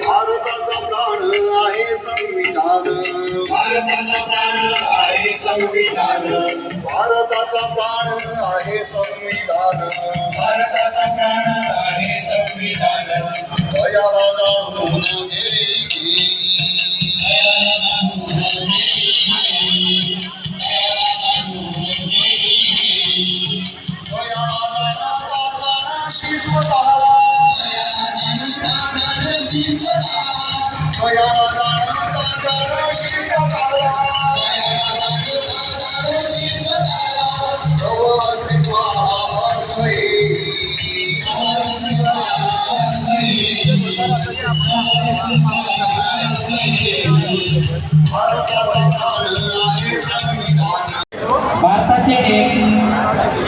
भारताचा प्राण आहे संविधान. भारताचा प्राण आहे संविधान. भारताचा प्राण आहे संविधान भारताचा राजा भारताचा प्राण आहे संविधान भारताचे एक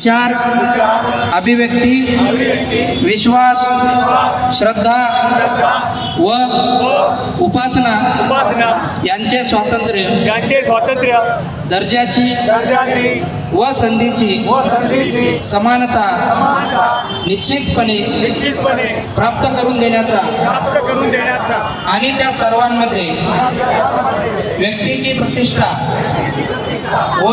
विचार अभिव्यक्ती विश्वास श्रद्धा व उपासना यांचे स्वातंत्र्य यांचे स्वातंत्र्य. दर्जाची दर्जाची. व संधीची व संधीची. समानता निश्चितपणे निश्चितपणे. प्राप्त करून देण्याचा प्राप्त करून देण्याचा. आणि त्या सर्वांमध्ये व्यक्तीची प्रतिष्ठा व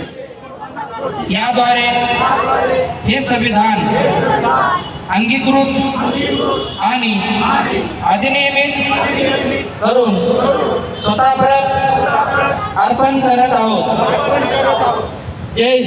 याद्वारे हे संविधान अंगीकृत आणि अधिनियमित करून स्वतःवर अर्पण करत आहोत. जय